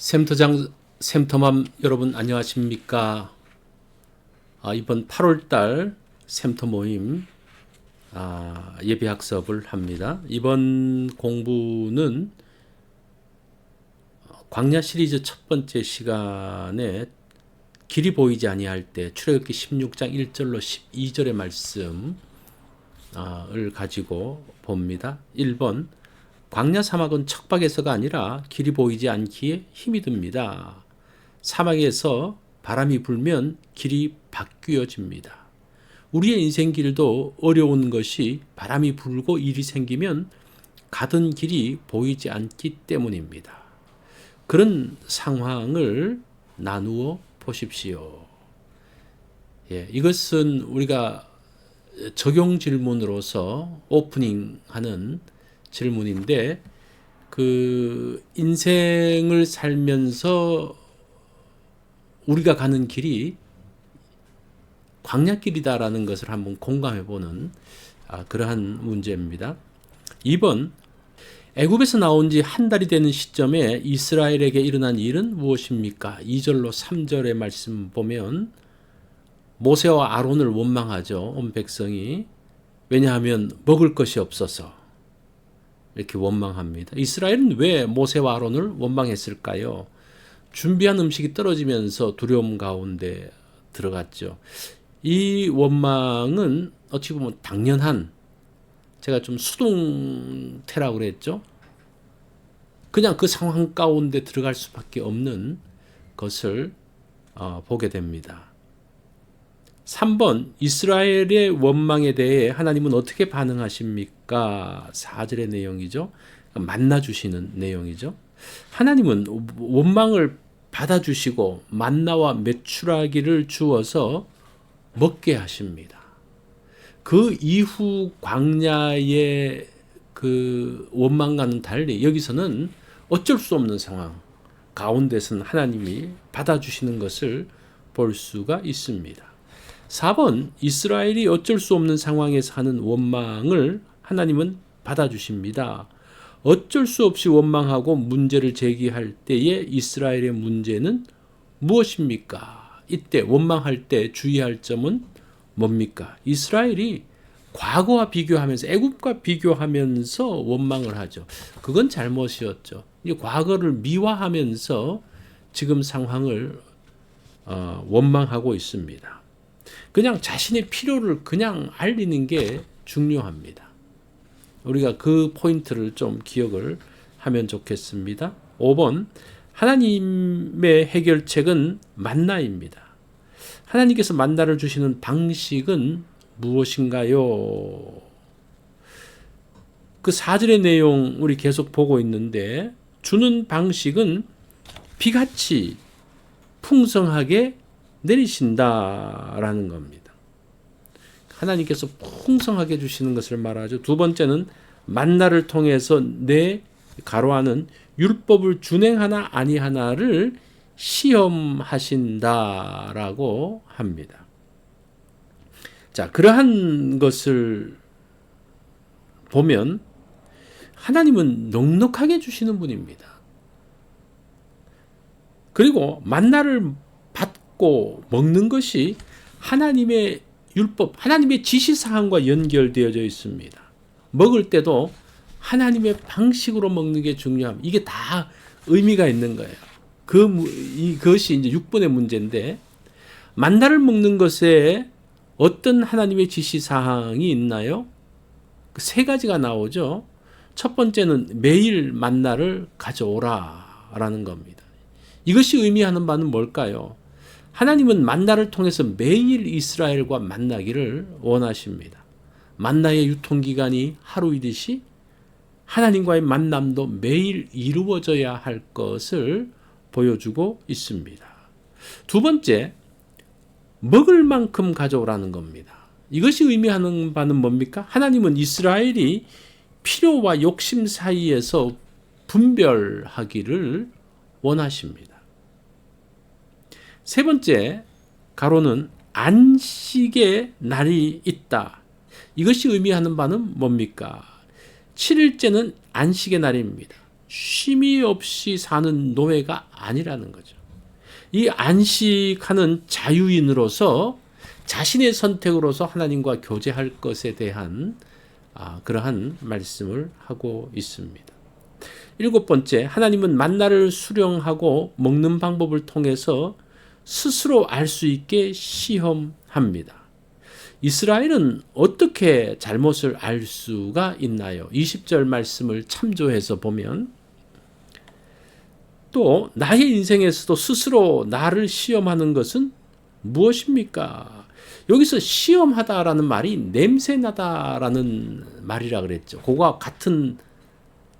샘터장 샘터맘 여러분 안녕하십니까? 아, 이번 8월달 샘터 모임 아, 예비 학습을 합니다. 이번 공부는 광야 시리즈 첫 번째 시간에 길이 보이지 아니할 때 출애굽기 16장 1절로 12절의 말씀을 가지고 봅니다. 1번 광야 사막은 척박에서가 아니라 길이 보이지 않기에 힘이 듭니다. 사막에서 바람이 불면 길이 바뀌어집니다. 우리의 인생 길도 어려운 것이 바람이 불고 일이 생기면 가던 길이 보이지 않기 때문입니다. 그런 상황을 나누어 보십시오. 예, 이것은 우리가 적용 질문으로서 오프닝 하는 질문인데 그 인생을 살면서 우리가 가는 길이 광야길이다라는 것을 한번 공감해 보는 아, 그러한 문제입니다. 2번 애굽에서 나온 지 한 달이 되는 시점에 이스라엘에게 일어난 일은 무엇입니까? 2절로 3절의 말씀 보면 모세와 아론을 원망하죠. 온 백성이. 왜냐하면 먹을 것이 없어서 이렇게 원망합니다. 이스라엘은 왜 모세와 아론을 원망했을까요? 준비한 음식이 떨어지면서 두려움 가운데 들어갔죠. 이 원망은 어찌 보면 당연한 제가 좀 수동태라고 그랬죠. 그냥 그 상황 가운데 들어갈 수밖에 없는 것을 어, 보게 됩니다. 3번 이스라엘의 원망에 대해 하나님은 어떻게 반응하십니까? 4절의 내용이죠. 만나 주시는 내용이죠. 하나님은 원망을 받아 주시고 만나와 메추라기를 주어서 먹게 하십니다. 그 이후 광야의 그 원망과는 달리 여기서는 어쩔 수 없는 상황 가운데서는 하나님이 받아 주시는 것을 볼 수가 있습니다. 4번 이스라엘이 어쩔 수 없는 상황에서 하는 원망을 하나님은 받아주십니다. 어쩔 수 없이 원망하고 문제를 제기할 때에 이스라엘의 문제는 무엇입니까? 이때 원망할 때 주의할 점은 뭡니까? 이스라엘이 과거와 비교하면서 애굽과 비교하면서 원망을 하죠. 그건 잘못이었죠. 이 과거를 미화하면서 지금 상황을 어, 원망하고 있습니다. 그냥 자신의 필요를 그냥 알리는 게 중요합니다. 우리가 그 포인트를 좀 기억을 하면 좋겠습니다. 5번 하나님의 해결책은 만나입니다. 하나님께서 만나를 주시는 방식은 무엇인가요? 그 4절의 내용 우리 계속 보고 있는데 주는 방식은 비같이 풍성하게 내리신다라는 겁니다. 하나님께서 풍성하게 주시는 것을 말하죠. 두 번째는 만나를 통해서 내 가로하는 율법을 준행하나 아니하나를 시험하신다라고 합니다. 자, 그러한 것을 보면 하나님은 넉넉하게 주시는 분입니다. 그리고 만나를 받고 먹는 것이 하나님의 율법, 하나님의 지시사항과 연결되어져 있습니다. 먹을 때도 하나님의 방식으로 먹는 게 중요합니다. 이게 다 의미가 있는 거예요. 그, 이것이 이제 6번의 문제인데, 만나를 먹는 것에 어떤 하나님의 지시사항이 있나요? 그세 가지가 나오죠. 첫 번째는 매일 만나를 가져오라 라는 겁니다. 이것이 의미하는 바는 뭘까요? 하나님은 만나를 통해서 매일 이스라엘과 만나기를 원하십니다. 만나의 유통기간이 하루이듯이 하나님과의 만남도 매일 이루어져야 할 것을 보여주고 있습니다. 두 번째, 먹을 만큼 가져오라는 겁니다. 이것이 의미하는 바는 뭡니까? 하나님은 이스라엘이 필요와 욕심 사이에서 분별하기를 원하십니다. 세 번째, 가로는 안식의 날이 있다. 이것이 의미하는 바는 뭡니까? 7일째는 안식의 날입니다. 쉼이 없이 사는 노예가 아니라는 거죠. 이 안식하는 자유인으로서 자신의 선택으로서 하나님과 교제할 것에 대한 아, 그러한 말씀을 하고 있습니다. 일곱 번째, 하나님은 만나를 수령하고 먹는 방법을 통해서 스스로 알 수 있게 시험합니다. 이스라엘은 어떻게 잘못을 알 수가 있나요? 20절 말씀을 참조해서 보면 또 나의 인생에서도 스스로 나를 시험하는 것은 무엇입니까? 여기서 시험하다라는 말이 냄새나다라는 말이라 그랬죠. 그거와 같은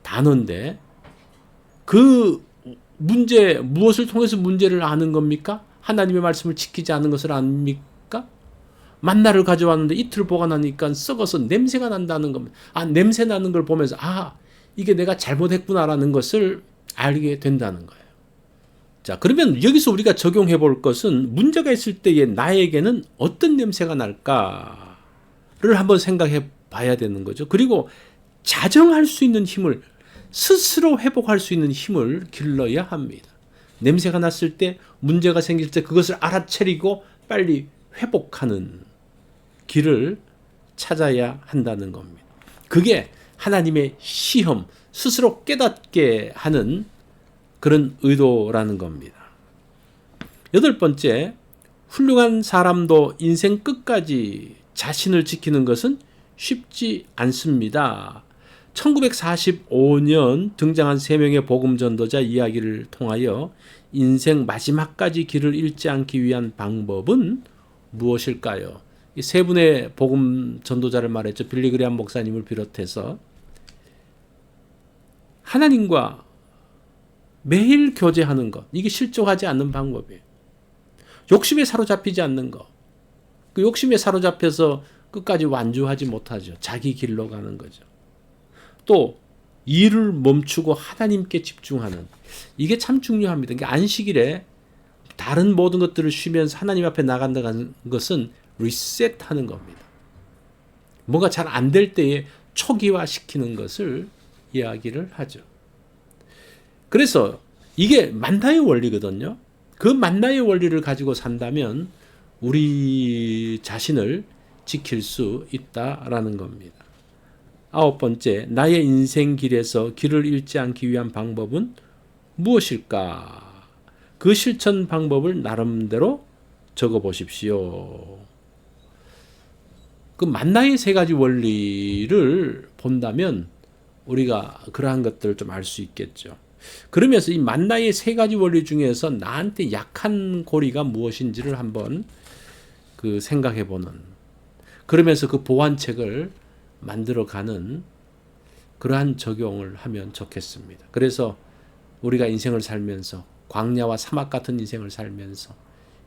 단어인데 그 문제 무엇을 통해서 문제를 아는 겁니까? 하나님의 말씀을 지키지 않는 것을 압니까? 만나를 가져왔는데 이틀 보관하니까 썩어서 냄새가 난다는 겁니다. 아 냄새 나는 걸 보면서 아 이게 내가 잘못했구나라는 것을 알게 된다는 거예요. 자, 그러면 여기서 우리가 적용해 볼 것은 문제가 있을 때에 나에게는 어떤 냄새가 날까를 한번 생각해 봐야 되는 거죠. 그리고 자정할 수 있는 힘을 스스로 회복할 수 있는 힘을 길러야 합니다. 냄새가 났을 때 문제가 생길 때 그것을 알아차리고 빨리 회복하는 길을 찾아야 한다는 겁니다. 그게 하나님의 시험, 스스로 깨닫게 하는 그런 의도라는 겁니다. 여덟 번째, 훌륭한 사람도 인생 끝까지 자신을 지키는 것은 쉽지 않습니다. 1945년 등장한 세 명의 복음 전도자 이야기를 통하여 인생 마지막까지 길을 잃지 않기 위한 방법은 무엇일까요? 이 세 분의 복음 전도자를 말했죠. 빌리그리안 목사님을 비롯해서 하나님과 매일 교제하는 것. 이게 실족하지 않는 방법이에요. 욕심에 사로잡히지 않는 것. 그 욕심에 사로잡혀서 끝까지 완주하지 못하죠. 자기 길로 가는 거죠. 또 일을 멈추고 하나님께 집중하는 이게 참 중요합니다. 그러니까 안식일에 다른 모든 것들을 쉬면서 하나님 앞에 나간다는 것은 리셋하는 겁니다. 뭐가 잘 안 될 때에 초기화 시키는 것을 이야기를 하죠. 그래서 이게 만나의 원리거든요. 그 만나의 원리를 가지고 산다면 우리 자신을 지킬 수 있다라는 겁니다. 아홉 번째, 나의 인생 길에서 길을 잃지 않기 위한 방법은 무엇일까? 그 실천 방법을 나름대로 적어 보십시오. 그 만나의 세 가지 원리를 본다면 우리가 그러한 것들을 좀 알 수 있겠죠. 그러면서 이 만나의 세 가지 원리 중에서 나한테 약한 고리가 무엇인지를 한번 그 생각해 보는 그러면서 그 보완책을 만들어가는 그러한 적용을 하면 좋겠습니다. 그래서 우리가 인생을 살면서 광야와 사막 같은 인생을 살면서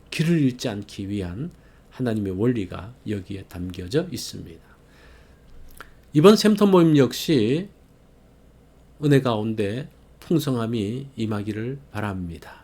길을 잃지 않기 위한 하나님의 원리가 여기에 담겨져 있습니다. 이번 샘터 모임 역시 은혜 가운데 풍성함이 임하기를 바랍니다.